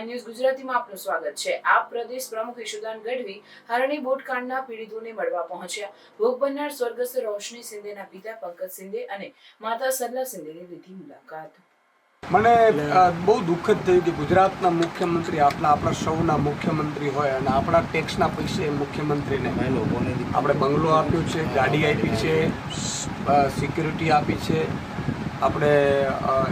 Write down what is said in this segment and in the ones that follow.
Nine news ગુજરાતીમાં આપનું સ્વાગત છે. આપ પ્રદેશ પ્રમુખ ઈશુદાન ગઢવી હરણી બોટકાંડના પીડિતોને મળવા પહોંચ્યા. ભોગ બનનાર સ્વર્ગસ્થ રોશની સિંધેના પિતા પંકજ સિંધે અને માતા સરલા સિંધેની લીધી મુલાકાત. મને બહુ દુઃખદ થયું કે ગુજરાતના મુખ્યમંત્રી આપણા આપણા સૌના મુખ્યમંત્રી હોય અને આપણા ટેક્સના પૈસે મુખ્યમંત્રીને આપણે બંગલો આપ્યો છે ગાડી આપી છે સિક્યુરિટી આપી છે આપણે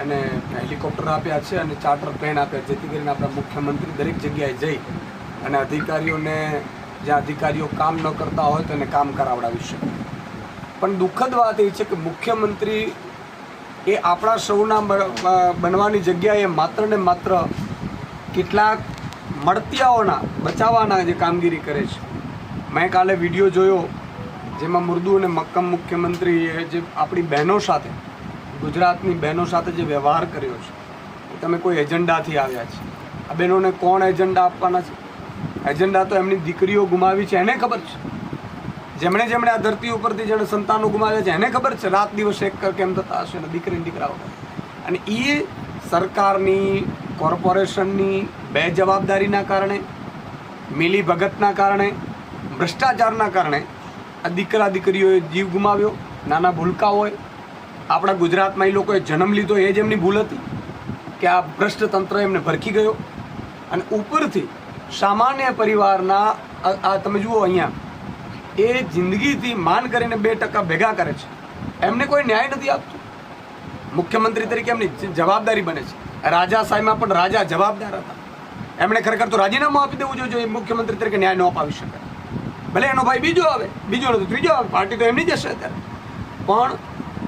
એને હેલિકોપ્ટર આપ્યા છે અને ચાર્ટર પ્લેન આપ્યા. જેથી કરીને આપણા મુખ્યમંત્રી દરેક જગ્યાએ જઈ અને અધિકારીઓને જ્યાં અધિકારીઓ કામ ન કરતા હોય તેને કામ કરાવડાવી શકે પણ દુઃખદ વાત એ છે કે મુખ્યમંત્રી એ આપણા સૌના બનવાની જગ્યાએ માત્ર ને માત્ર કેટલાક મળતિયાઓના, બચાવવાના જે કામગીરી કરે છે મેં કાલે વીડિયો જોયો, જેમાં મૃદુ અને મક્કમ મુખ્યમંત્રીએ જે આપણી બહેનો સાથે ગુજરાતની બહેનો સાથે જે વ્યવહાર કર્યો છે, એ તમે કોઈ એજન્ડાથી આવ્યા છે? આ બહેનોને કોણ એજન્ડા આપવાના છે? એજન્ડા તો એમની દીકરીઓ ગુમાવી છે, એને ખબર છે? જેમણે જેમણે આ ધરતી ઉપરથી જેણે સંતાનો ગુમાવ્યા છે, એને ખબર છે? રાત દિવસ એક કેમ થતા હશે અને દીકરી દીકરાઓ? અને એ સરકારની, કોર્પોરેશનની બે જવાબદારીના કારણે, મિલી ભગતના કારણે, ભ્રષ્ટાચારના કારણે આ દીકરા દીકરીઓએ જીવ ગુમાવ્યો. નાના ભૂલકા હોય આપણા ગુજરાતમાં એ લોકોએ જન્મ લીધો એ જ એમની ભૂલ હતી કે આ ભ્રષ્ટ તંત્ર એમને ભરખી ગયો. અને ઉપરથી સામાન્ય પરિવારના, આ- તમે જુઓ અહીંયા, એ જિંદગીથી માન કરીને બે ટકા ભેગા કરે છે. એમને કોઈ ન્યાય નથી આપતું. મુખ્યમંત્રી તરીકે એમની જવાબદારી બને છે. રાજા સાહેબમાં પણ રાજા જવાબદાર હતા. એમણે ખરેખર તો રાજીનામું આપી દેવું જોઈએ મુખ્યમંત્રી તરીકે ન્યાય ન અપાવી શકે. ભલે એનો ભાઈ બીજો આવે, બીજો નથી ત્રીજો આવે, પાર્ટી તો એમની જ હશે અત્યારે. પણ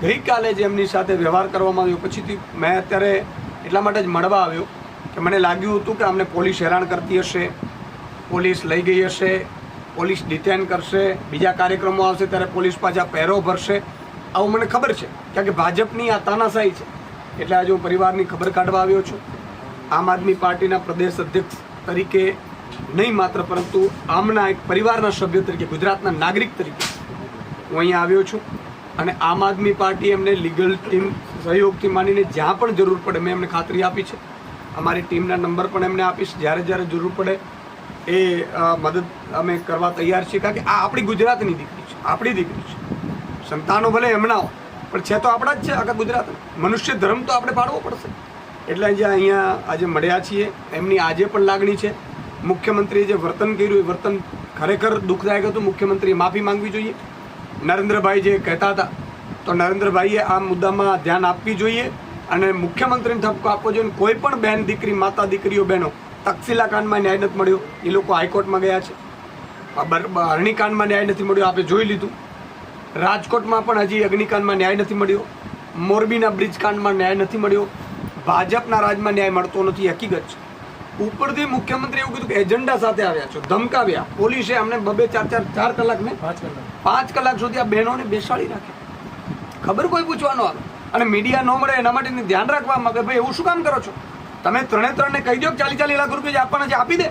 ગઈકાલે જે એમની સાથે વ્યવહાર કરવામાં આવ્યો, પછીથી મેં અત્યારે એટલા માટે જ મળવા આવ્યો કે મને લાગ્યું હતું કે અમને પોલીસ હેરાન કરતી હશે, પોલીસ લઈ ગઈ હશે, પોલીસ ડિટેન કરશે, બીજા કાર્યક્રમો આવશે ત્યારે પોલીસ પાછા પહેરો ભરશે. આવું મને ખબર છે, કારણ કે ભાજપની આ તાનાશાહી છે. એટલે આજે હું પરિવારની ખબર કાઢવા આવ્યો છું. આમ આદમી પાર્ટીના પ્રદેશ અધ્યક્ષ તરીકે નહીં માત્ર, પરંતુ આમના એક પરિવારના સભ્ય તરીકે, ગુજરાતના નાગરિક તરીકે હું અહીંયા આવ્યો છું. અને આમ આદમી પાર્ટી એમને લીગલ ટીમ સહયોગથી માનીને જ્યાં પણ જરૂર પડે મેં એમને ખાતરી આપી છે. અમારી ટીમના નંબર પણ એમને આપીશ. જ્યારે જ્યારે જરૂર પડે એ મદદ અમે કરવા તૈયાર છીએ. કારણ કે આ આપણી ગુજરાતની દીકરી છે. આપણી દીકરી છે. સંતાનો ભલે એમના પણ છે તો આપણા જ છે આખા ગુજરાત મનુષ્ય ધર્મ તો આપણે પાડવો પડશે. એટલે જે અહીંયા આજે મળ્યા છીએ. એમની આજે પણ લાગણી છે. મુખ્યમંત્રીએ જે વર્તન કર્યું એ વર્તન ખરેખર દુઃખદાયક હતું. મુખ્યમંત્રીએ માફી માંગવી જોઈએ. નરેન્દ્રભાઈ જે કહેતા હતા, તો નરેન્દ્રભાઈએ આ મુદ્દામાં ધ્યાન આપવી જોઈએ અને મુખ્યમંત્રીને ઠપકો આપવો જોઈએ. કોઈ પણ બહેન દીકરી, માતા દીકરીઓ, બહેનો તકસીલા કાંડમાં ન્યાય નથી મળ્યો. એ લોકો હાઈકોર્ટમાં ગયા છે. બ- ન્યાય નથી મળ્યો. આપણે જોઈ લીધું. રાજકોટમાં પણ હજી અગ્નિકાંડમાં ન્યાય નથી મળ્યો. મોરબીના બ્રિજ કાંડમાં ન્યાય નથી મળ્યો. ભાજપના રાજમાં ન્યાય મળતો નથી. હકીકત છે. ઉપરથી મુખ્યમંત્રી એવું કીધું કે એજન્ડા સાથે આવ્યા છો ધમકાવ્યા. પોલીસે અમને બબે ચાર ચાર ચાર કલાક ને પાંચ કલાક. સુધી આ બહેનોને બેસાડી રાખે ખબર કોઈ પૂછવાનો આવે? અને મીડિયા ન મળે એના માટે ધ્યાન રાખવામાં માંગે ભાઈ એવું શું કામ કરો છો? તમે ત્રણે ત્રણને કહી દો કે ચાલી ચાલી લાખ રૂપિયા આપવાના છે આપી દે.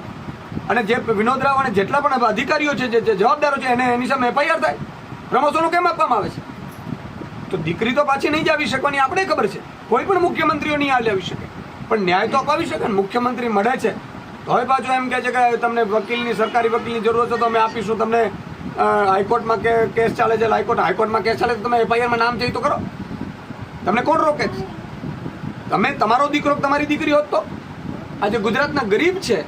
અને જે વિનોદ રાવ અને જેટલા પણ અધિકારીઓ છે જે જવાબદારો છે એને એની સામે એફઆઈઆર થાય. પ્રમોશનો કેમ આપવામાં આવે છે? તો દીકરી તો પાછી નહીં જ આવી શકવાની આપણે ખબર છે. કોઈ પણ મુખ્યમંત્રીઓ નહીં આવી શકે. પણ ન્યાય તો અપાવી શકે ને? મુખ્યમંત્રી મળે છે. તો હવે પાછું એમ કહે છે કે તમને વકીલની, સરકારી વકીલની જરૂર છે તો અમે આપીશું. તમને હાઈકોર્ટમાં કે, કેસ ચાલે છે, હાઈકોર્ટ હાઈકોર્ટમાં કેસ ચાલે છે તમે એફઆઈઆરમાં નામ થઈ તો કરો. તમને કોણ રોકે છે? તમે, તમારો દીકરો તમારી દીકરી હોત તો? આજે ગુજરાતના ગરીબ છે.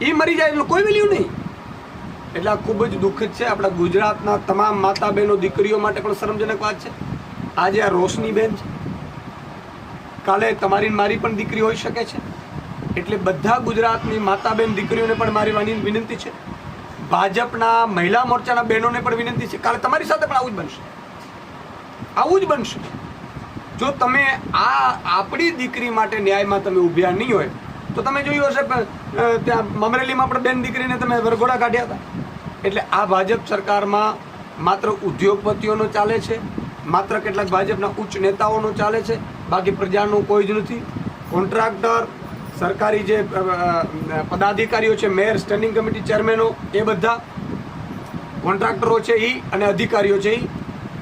એ મરી જાય એટલે કોઈ વેલ્યુ નહીં. એટલે ખૂબ જ દુઃખદ છે. આપણા ગુજરાતના તમામ માતા બહેનો દીકરીઓ માટે પણ શરમજનક વાત છે. આજે આ રોશની બેન છે. કાલે તમારી મારી પણ દીકરી હોઈ શકે છે. એટલે બધા ગુજરાતની માતા બહેન દીકરીઓને પણ મારી વાની વિનંતી છે. ભાજપના મહિલા મોરચાના બહેનોને પણ વિનંતી છે. કાલે તમારી સાથે પણ આવું જ બનશે. આવું જ બનશે. જો તમે આ આપણી દીકરી માટે ન્યાયમાં તમે ઊભ્યા નહીં હોય, તો તમે જોયું હશે ત્યાં અમરેલીમાં પણ બેન દીકરીને તમે વરઘોડા કાઢ્યા હતા. એટલે આ ભાજપ સરકારમાં માત્ર ઉદ્યોગપતિઓનો ચાલે છે, માત્ર કેટલાક ભાજપના ઉચ્ચ નેતાઓનો ચાલે છે બાકી પ્રજાનું કોઈ જ નથી. કોન્ટ્રાક્ટર સરકારી જે પદાધિકારીઓ છે મેયર સ્ટેન્ડિંગ કમિટી ચેરમેનો એ બધા કોન્ટ્રાક્ટરો છે એ અને અધિકારીઓ છે એ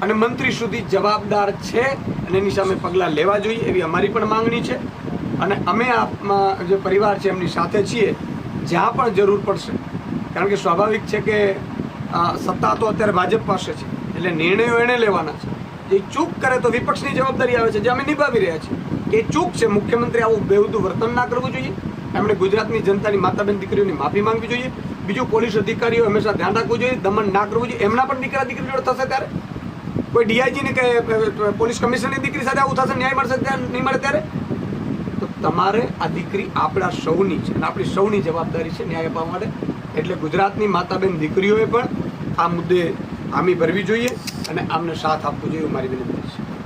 અને મંત્રી સુધી જવાબદાર છે અને એની સામે પગલાં લેવા જોઈએ એવી અમારી પણ માંગણી છે. અને અમે આપમાં જે પરિવાર છે એમની સાથે છીએ, જ્યાં પણ જરૂર પડશે. કારણ કે સ્વાભાવિક છે કે સત્તા તો અત્યારે ભાજપ પાસે છે, એટલે નિર્ણયો એણે લેવાના છે. જે ચૂક કરે તો વિપક્ષની જવાબદારી આવે છે, જે અમે નિભાવી રહ્યા છીએ. કે ચૂક છે, મુખ્યમંત્રી આવું બેહુદું વર્તન ના કરવું જોઈએ. એમણે ગુજરાતની જનતાની માતાબેન દીકરીઓની માફી માંગવી જોઈએ. બીજું પોલીસ અધિકારીઓ હંમેશા ધ્યાન રાખવું જોઈએ, દમન ના કરવું જોઈએ. એમના પણ દીકરા દીકરી જોડે થશે ત્યારે? કોઈ ડીઆઈજીને કે પોલીસ કમિશનરની દીકરી સાથે આવું થશે, ન્યાય મળશે ત્યાં નહીં મળે ત્યારે? તો તમારે આ દીકરી આપણા સૌની છે. અને આપણી સૌની જવાબદારી છે ન્યાય અપાવવા માટે. એટલે ગુજરાતની માતાબેન દીકરીઓએ પણ આ મુદ્દે હામી ભરવી જોઈએ. અને આમને સાથ આપવો જોઈએ મારી વિનંતી છે.